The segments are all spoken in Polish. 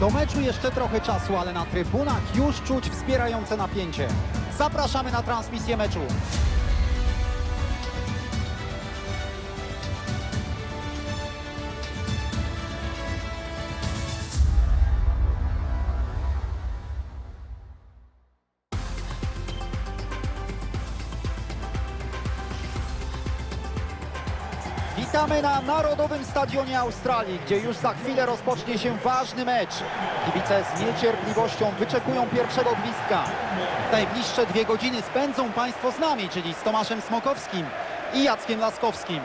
Do meczu jeszcze trochę czasu, ale na trybunach już czuć wspierające napięcie. Zapraszamy na transmisję meczu. Witamy na Narodowym Stadionie Australii, gdzie już za chwilę rozpocznie się ważny mecz. Kibice z niecierpliwością wyczekują pierwszego gwizdka. Najbliższe dwie godziny spędzą Państwo z nami, czyli z Tomaszem Smokowskim i Jackiem Laskowskim.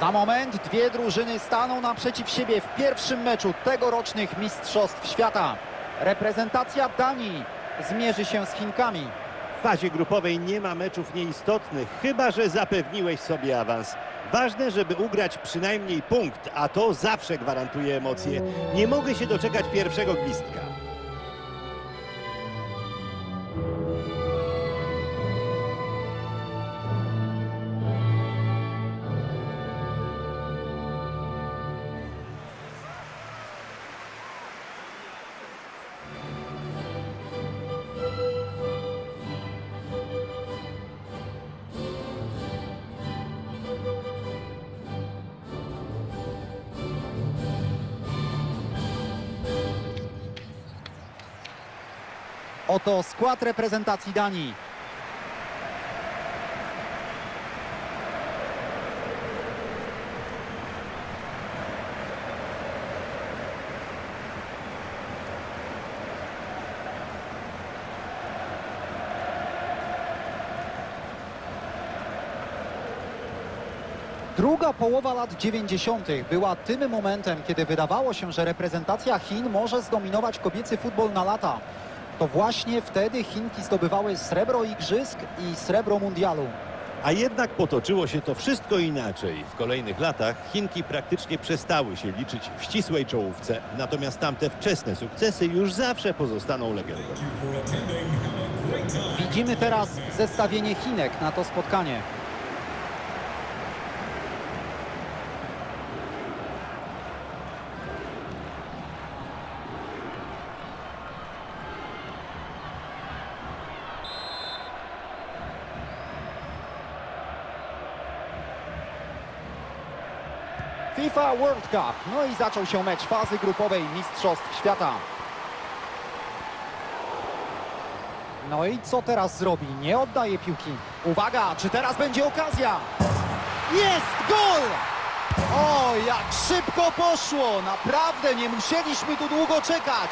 Za moment dwie drużyny staną naprzeciw siebie w pierwszym meczu tegorocznych Mistrzostw Świata. Reprezentacja Danii zmierzy się z Chinkami. Fazie grupowej nie ma meczów nieistotnych, chyba że zapewniłeś sobie awans. Ważne, żeby ugrać przynajmniej punkt, a to zawsze gwarantuje emocje. Nie mogę się doczekać pierwszego gwizdka. Oto skład reprezentacji Danii. Druga połowa lat 90. była tym momentem, kiedy wydawało się, że reprezentacja Chin może zdominować kobiecy futbol na lata. To właśnie wtedy Chinki zdobywały srebro igrzysk i srebro mundialu. A jednak potoczyło się to wszystko inaczej. W kolejnych latach Chinki praktycznie przestały się liczyć w ścisłej czołówce, natomiast tamte wczesne sukcesy już zawsze pozostaną legendą. Widzimy teraz zestawienie Chinek na to spotkanie. FIFA World Cup. No i zaczął się mecz fazy grupowej Mistrzostw Świata. No i co teraz zrobi? Nie oddaje piłki. Uwaga, czy teraz będzie okazja? Jest gol! O, jak szybko poszło! Naprawdę nie musieliśmy tu długo czekać.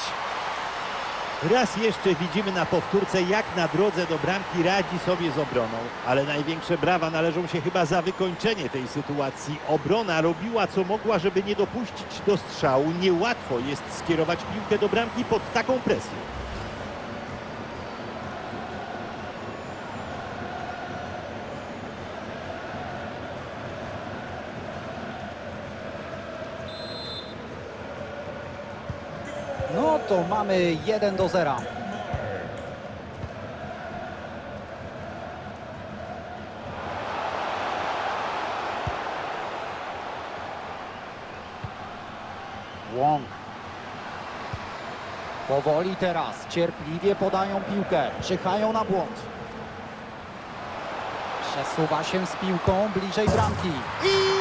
Raz jeszcze widzimy na powtórce, jak na drodze do bramki radzi sobie z obroną. Ale największe brawa należą się chyba za wykończenie tej sytuacji. Obrona robiła co mogła, żeby nie dopuścić do strzału. Niełatwo jest skierować piłkę do bramki pod taką presją. No to mamy 1 do 0. Łąk. Powoli teraz, cierpliwie podają piłkę, czyhają na błąd. Przesuwa się z piłką bliżej bramki. I!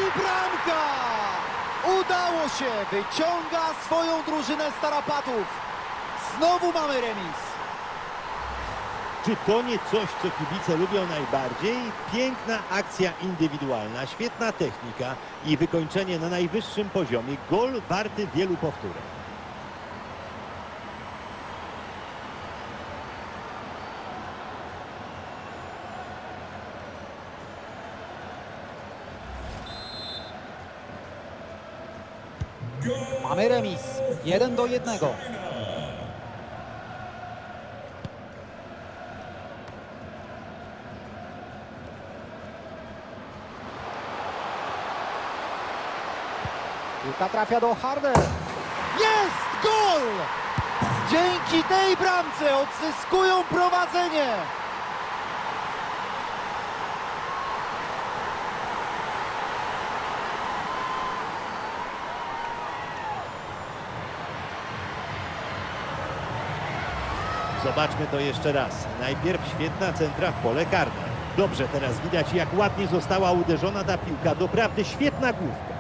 Udało się! Wyciąga swoją drużynę z tarapatów. Znowu mamy remis. Czy to nie coś, co kibice lubią najbardziej? Piękna akcja indywidualna, świetna technika i wykończenie na najwyższym poziomie. Gol warty wielu powtórek. Mamy remis. 1 do 1. Piłka trafia do Harder. Jest gol! Dzięki tej bramce odzyskują prowadzenie. Zobaczmy to jeszcze raz. Najpierw świetna centra w pole karne. Dobrze, teraz widać jak ładnie została uderzona ta piłka. Doprawdy świetna główka.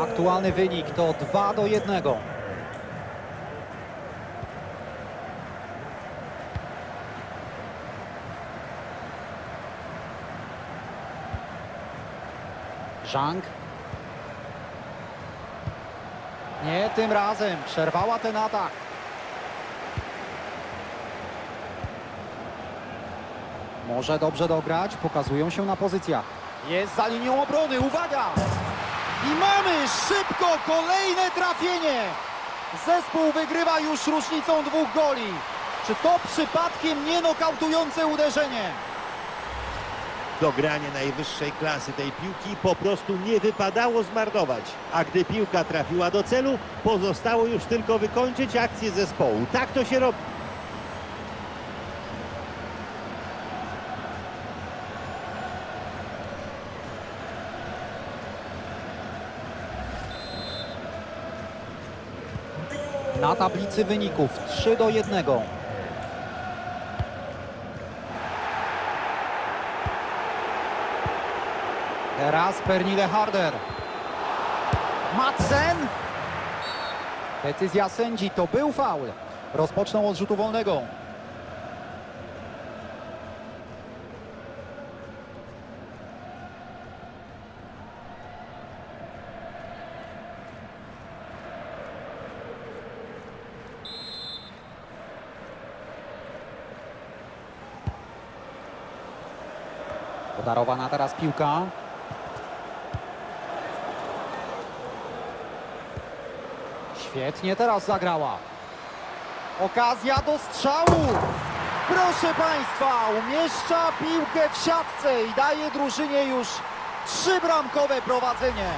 Aktualny wynik to 2 do 1. Zhang. Nie tym razem. Przerwała ten atak. Może dobrze dograć. Pokazują się na pozycjach. Jest za linią obrony. Uwaga! I mamy szybko kolejne trafienie. Zespół wygrywa już różnicą dwóch goli. Czy to przypadkiem nie nokautujące uderzenie? Dogranie najwyższej klasy tej piłki po prostu nie wypadało zmarnować. A gdy piłka trafiła do celu, pozostało już tylko wykończyć akcję zespołu. Tak to się robi. Na tablicy wyników 3 do 1. Teraz Pernille Harder. Madsen. Decyzja sędzi to był faul. Rozpoczną od rzutu wolnego. Podarowana teraz piłka. Świetnie teraz zagrała. Okazja do strzału. Proszę Państwa, umieszcza piłkę w siatce i daje drużynie już trzybramkowe prowadzenie.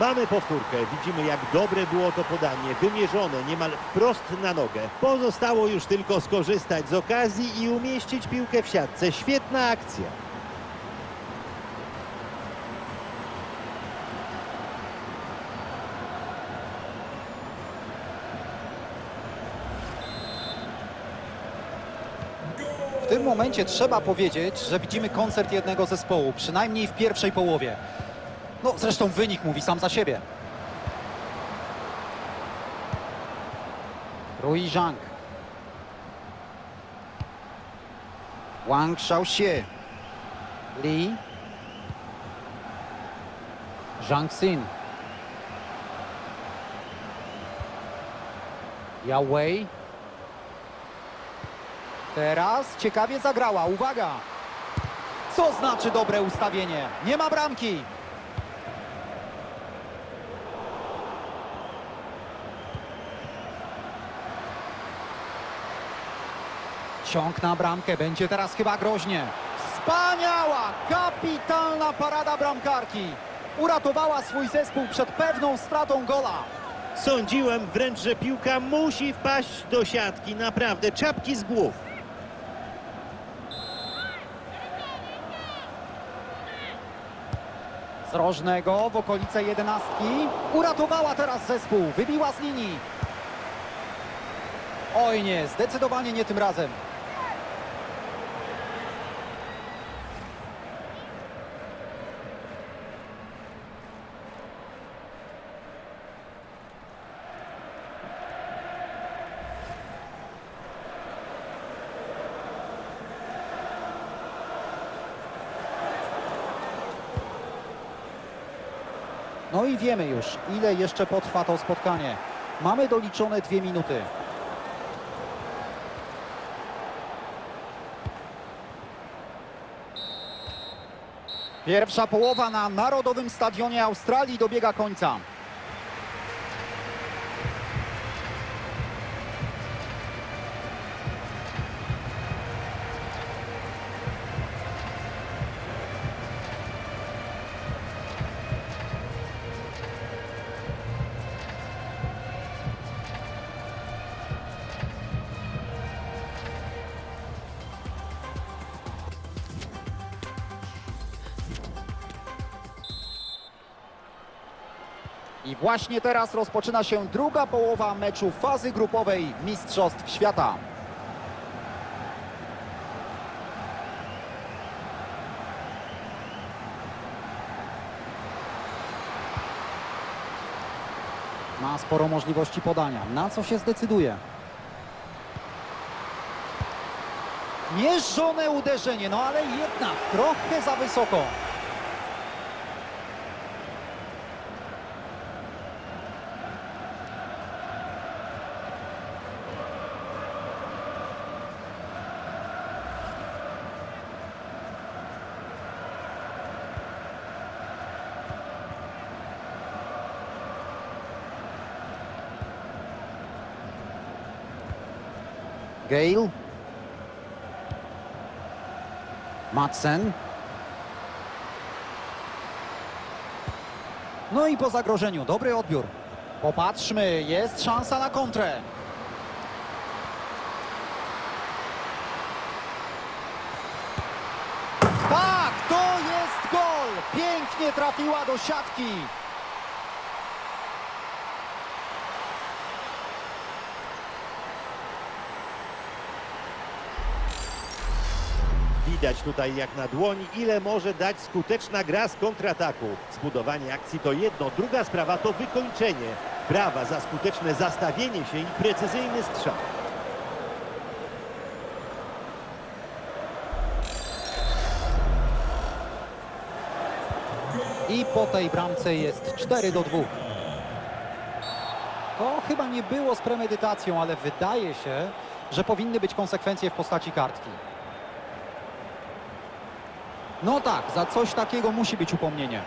Mamy powtórkę. Widzimy jak dobre było to podanie. Wymierzone niemal wprost na nogę. Pozostało już tylko skorzystać z okazji i umieścić piłkę w siatce. Świetna akcja. Momencie trzeba powiedzieć, że widzimy koncert jednego zespołu, przynajmniej w pierwszej połowie. No zresztą wynik mówi sam za siebie. Rui Zhang. Wang Xiaoxie. Li. Zhang Xin. Yao Wei. Teraz ciekawie zagrała, uwaga! Co znaczy dobre ustawienie? Nie ma bramki! Ciąg na bramkę, będzie teraz chyba groźnie. Wspaniała, kapitalna parada bramkarki. Uratowała swój zespół przed pewną stratą gola. Sądziłem wręcz, że piłka musi wpaść do siatki. Naprawdę, czapki z głów. Rożnego w okolice jedenastki. Uratowała teraz zespół, wybiła z linii. Oj nie, zdecydowanie nie tym razem. No i wiemy już, ile jeszcze potrwa to spotkanie. Mamy doliczone dwie minuty. Pierwsza połowa na Narodowym Stadionie Australii dobiega końca. Właśnie teraz rozpoczyna się druga połowa meczu fazy grupowej Mistrzostw Świata. Ma sporo możliwości podania. Na co się zdecyduje? Mierzone uderzenie, no ale jednak trochę za wysoko. Gale. Madsen. No i po zagrożeniu, dobry odbiór. Popatrzmy, jest szansa na kontrę. Tak, to jest gol! Pięknie trafiła do siatki. Widać tutaj jak na dłoni, ile może dać skuteczna gra z kontrataku. Zbudowanie akcji to jedno, druga sprawa to wykończenie. Brawa za skuteczne zastawienie się i precyzyjny strzał. I po tej bramce jest 4 do 2. To chyba nie było z premedytacją, ale wydaje się, że powinny być konsekwencje w postaci kartki. No tak, za coś takiego musi być upomnienie.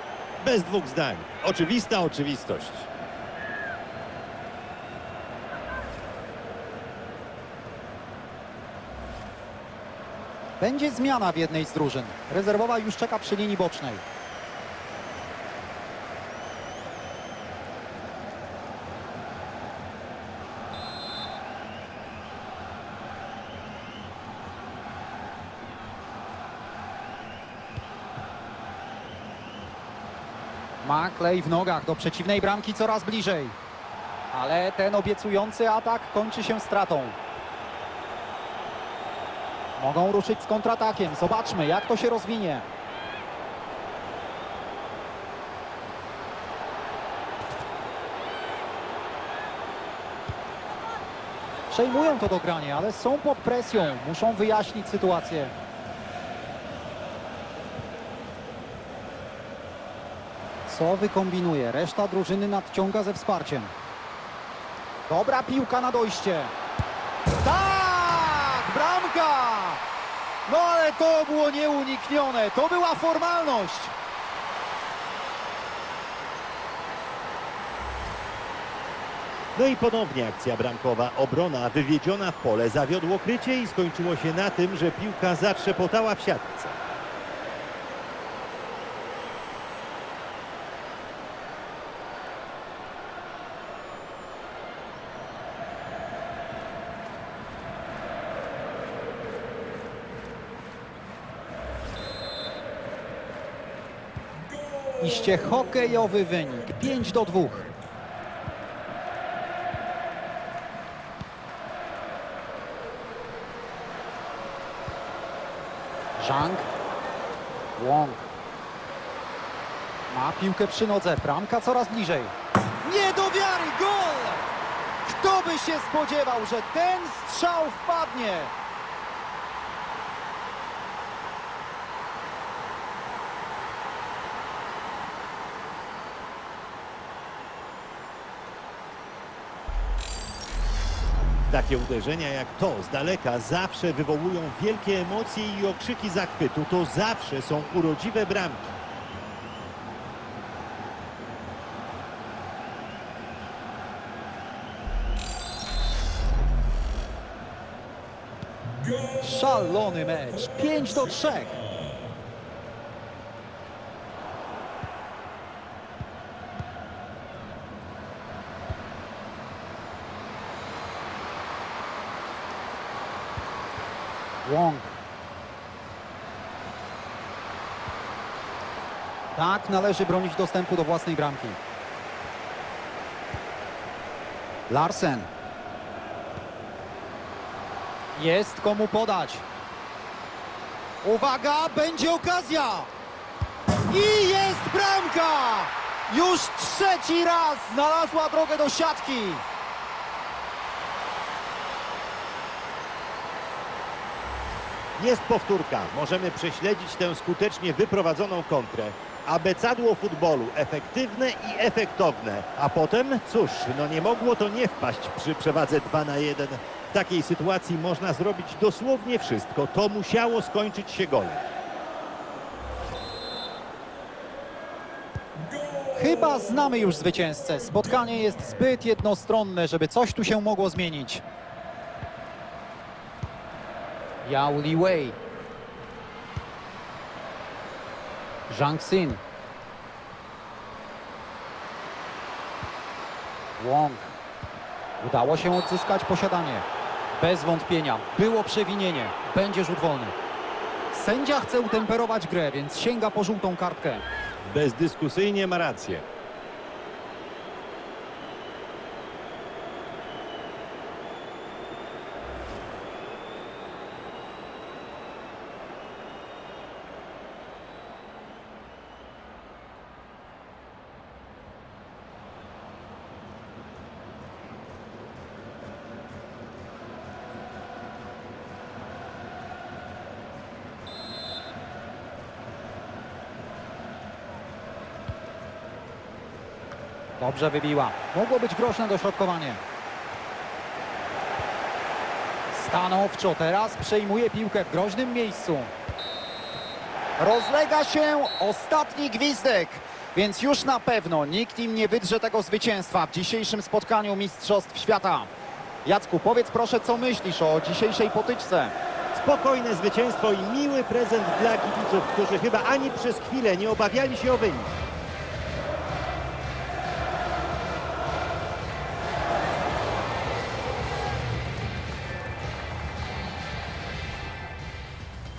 Bez dwóch zdań. Oczywista oczywistość. Będzie zmiana w jednej z drużyn. Rezerwowa już czeka przy linii bocznej. Ma klej w nogach do przeciwnej bramki coraz bliżej. Ale ten obiecujący atak kończy się stratą. Mogą ruszyć z kontratakiem. Zobaczmy, jak to się rozwinie. Przejmują to dogranie, ale są pod presją. Muszą wyjaśnić sytuację. Co wykombinuje? Reszta drużyny nadciąga ze wsparciem. Dobra piłka na dojście. Tak! Bramka! No ale to było nieuniknione. To była formalność. No i ponownie akcja bramkowa. Obrona wywiedziona w pole zawiodło krycie i skończyło się na tym, że piłka zatrzepotała w siatce. Iście hokejowy wynik. 5 do 2. Zhang. Wong. Ma piłkę przy nodze. Bramka coraz bliżej. Nie do wiary! Gol! Kto by się spodziewał, że ten strzał wpadnie? Takie uderzenia jak to z daleka zawsze wywołują wielkie emocje i okrzyki zachwytu. To zawsze są urodziwe bramki. Szalony mecz. 5 do 3. Wong. Należy bronić dostępu do własnej bramki. Larsen. Jest komu podać. Uwaga, będzie okazja! I jest bramka! Już trzeci raz znalazła drogę do siatki. Jest powtórka. Możemy prześledzić tę skutecznie wyprowadzoną kontrę. Abecadło futbolu. Efektywne i efektowne. A potem, cóż, no nie mogło to nie wpaść przy przewadze 2 na 1. W takiej sytuacji można zrobić dosłownie wszystko. To musiało skończyć się golem. Chyba znamy już zwycięzcę. Spotkanie jest zbyt jednostronne, żeby coś tu się mogło zmienić. Yao Li Wei. Zhang Xin. Wong. Udało się odzyskać posiadanie. Bez wątpienia. Było przewinienie. Będzie rzut wolny. Sędzia chce utemperować grę, więc sięga po żółtą kartkę. Bezdyskusyjnie ma rację. Dobrze wybiła. Mogło być groźne dośrodkowanie. Stanowczo teraz przejmuje piłkę w groźnym miejscu. Rozlega się ostatni gwizdek, więc już na pewno nikt im nie wydrze tego zwycięstwa w dzisiejszym spotkaniu Mistrzostw Świata. Jacku, powiedz proszę, co myślisz o dzisiejszej potyczce? Spokojne zwycięstwo i miły prezent dla kibiców, którzy chyba ani przez chwilę nie obawiali się o wynik.